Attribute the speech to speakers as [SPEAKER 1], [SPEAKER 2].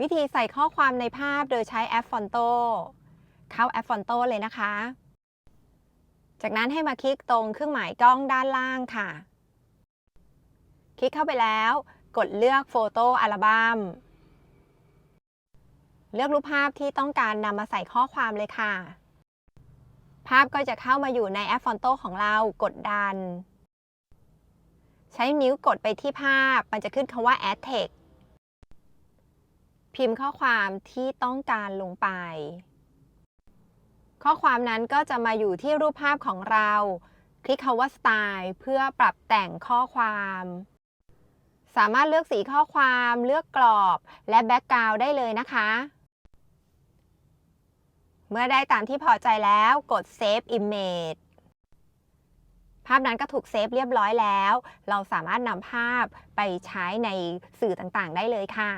[SPEAKER 1] วิธีใส่ข้อความในภาพโดยใช้แอป Fonto เข้าแอป Fonto เลยนะคะ จากนั้นให้มาคลิกตรงเครื่องหมายกล้องด้านล่างค่ะ คลิกเข้าไปแล้ว กดเลือกโฟโต้อัลบั้มเลือกรูปภาพที่ต้องการนำมาใส่ข้อความเลยค่ะ ภาพก็จะเข้ามาอยู่ในแอป Fonto ของเรากดดัน ใช้นิ้วกดไปที่ภาพ มันจะขึ้นคำว่า Add Text พิมพ์ข้อความที่ต้องการลงไป ข้อความนั้นก็จะมาอยู่ที่รูปภาพของเรา คลิกคำว่า Style เพื่อปรับแต่งข้อความ สามารถเลือกสีข้อความเลือกกรอบและแบ็กกราวด์ได้เลยนะคะ เมื่อได้ตามที่พอใจแล้วกด Save Image ภาพนั้นก็ถูกเซฟเรียบร้อยแล้ว เราสามารถนำภาพไปใช้ในสื่อต่างๆ ได้เลยค่ะ